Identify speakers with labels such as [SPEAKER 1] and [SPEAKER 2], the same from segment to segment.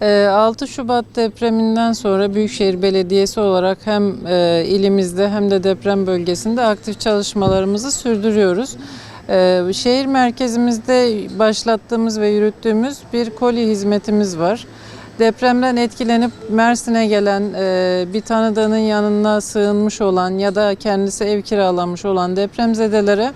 [SPEAKER 1] Ee, 6 Şubat depreminden sonra Büyükşehir Belediyesi olarak hem e, ilimizde hem de deprem bölgesinde aktif çalışmalarımızı sürdürüyoruz. Ee, Şehir merkezimizde başlattığımız ve yürüttüğümüz bir koli hizmetimiz var. Depremden etkilenip Mersin'e gelen, e, bir tanıdığının yanına sığınmış olan ya da kendisi ev kiralamış olan depremzedelere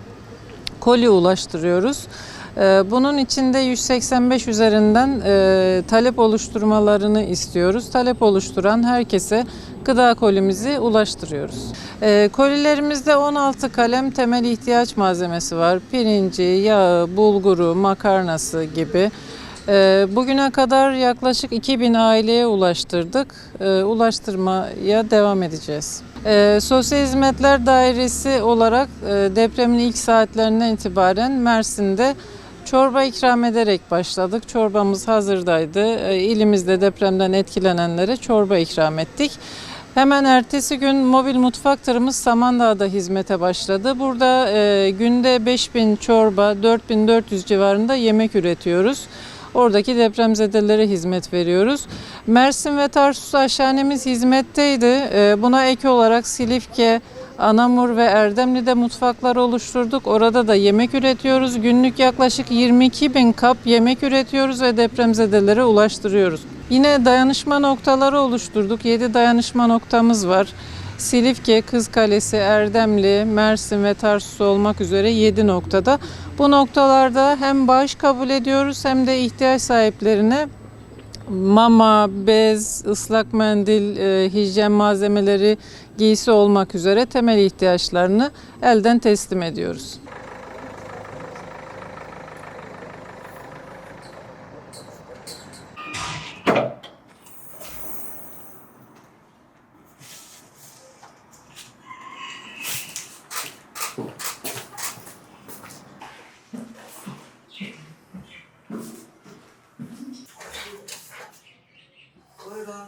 [SPEAKER 1] koli ulaştırıyoruz. Ee, Bunun için de 185 üzerinden e, talep oluşturmalarını istiyoruz. Talep oluşturan herkese gıda kolimizi ulaştırıyoruz. Ee, Kolilerimizde 16 kalem temel ihtiyaç malzemesi var. Pirinci, yağı, bulguru, makarnası gibi. Ee, Bugüne kadar yaklaşık 2000 aileye ulaştırdık. Ulaştırmaya devam edeceğiz. Sosyal Hizmetler Dairesi olarak e, depremin ilk saatlerinden itibaren Mersin'de çorba ikram ederek başladık. Çorbamız hazırdaydı. Ee, İlimizde depremden etkilenenlere çorba ikram ettik. Hemen ertesi gün mobil mutfak tırımız Samandağ'da hizmete başladı. Burada e, günde 5000 çorba, 4400 civarında yemek üretiyoruz. Oradaki depremzedelere hizmet veriyoruz. Mersin ve Tarsus aşhanemiz hizmetteydi. Ee, Buna ek olarak Silifke, Anamur ve Erdemli'de mutfaklar oluşturduk. Orada da yemek üretiyoruz. Günlük yaklaşık 22 bin kap yemek üretiyoruz ve depremzedelere ulaştırıyoruz. Yine dayanışma noktaları oluşturduk. 7 dayanışma noktamız var. Silifke, Kızkalesi, Erdemli, Mersin ve Tarsus olmak üzere 7 noktada. Bu noktalarda hem bağış kabul ediyoruz hem de ihtiyaç sahiplerine mama, bez, ıslak mendil, e, hijyen malzemeleri, giysi olmak üzere temel ihtiyaçlarını elden teslim ediyoruz.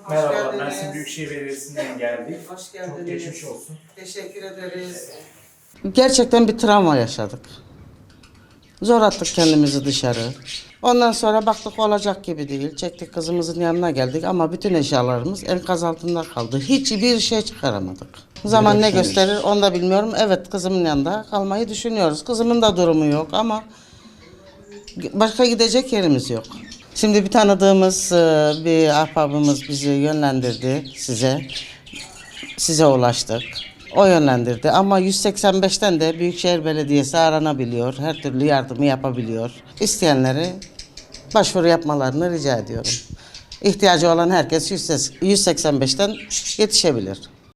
[SPEAKER 2] Hoş
[SPEAKER 3] Merhaba,
[SPEAKER 2] geldiniz.
[SPEAKER 3] Mersin Büyükşehir Belediyesi'nden geldik.
[SPEAKER 2] Hoş geldiniz.
[SPEAKER 3] Çok geçmiş olsun.
[SPEAKER 2] Teşekkür ederiz.
[SPEAKER 4] Gerçekten bir travma yaşadık. Zor attık kendimizi dışarı. Ondan sonra baktık olacak gibi değil. Çektik kızımızın yanına geldik ama bütün eşyalarımız enkaz altında kaldı. Hiçbir şey çıkaramadık. Zaman ne gösterir onu da bilmiyorum. Evet kızımın yanında kalmayı düşünüyoruz. Kızımın da durumu yok ama başka gidecek yerimiz yok. Şimdi bir tanıdığımız e, bir ahbabımız bizi yönlendirdi size. Size ulaştık. O yönlendirdi ama 185'ten de Büyükşehir Belediyesi aranabiliyor. Her türlü yardımı yapabiliyor. İsteyenleri başvuru yapmalarını rica ediyorum. İhtiyacı olan herkes 185'ten yetişebilir.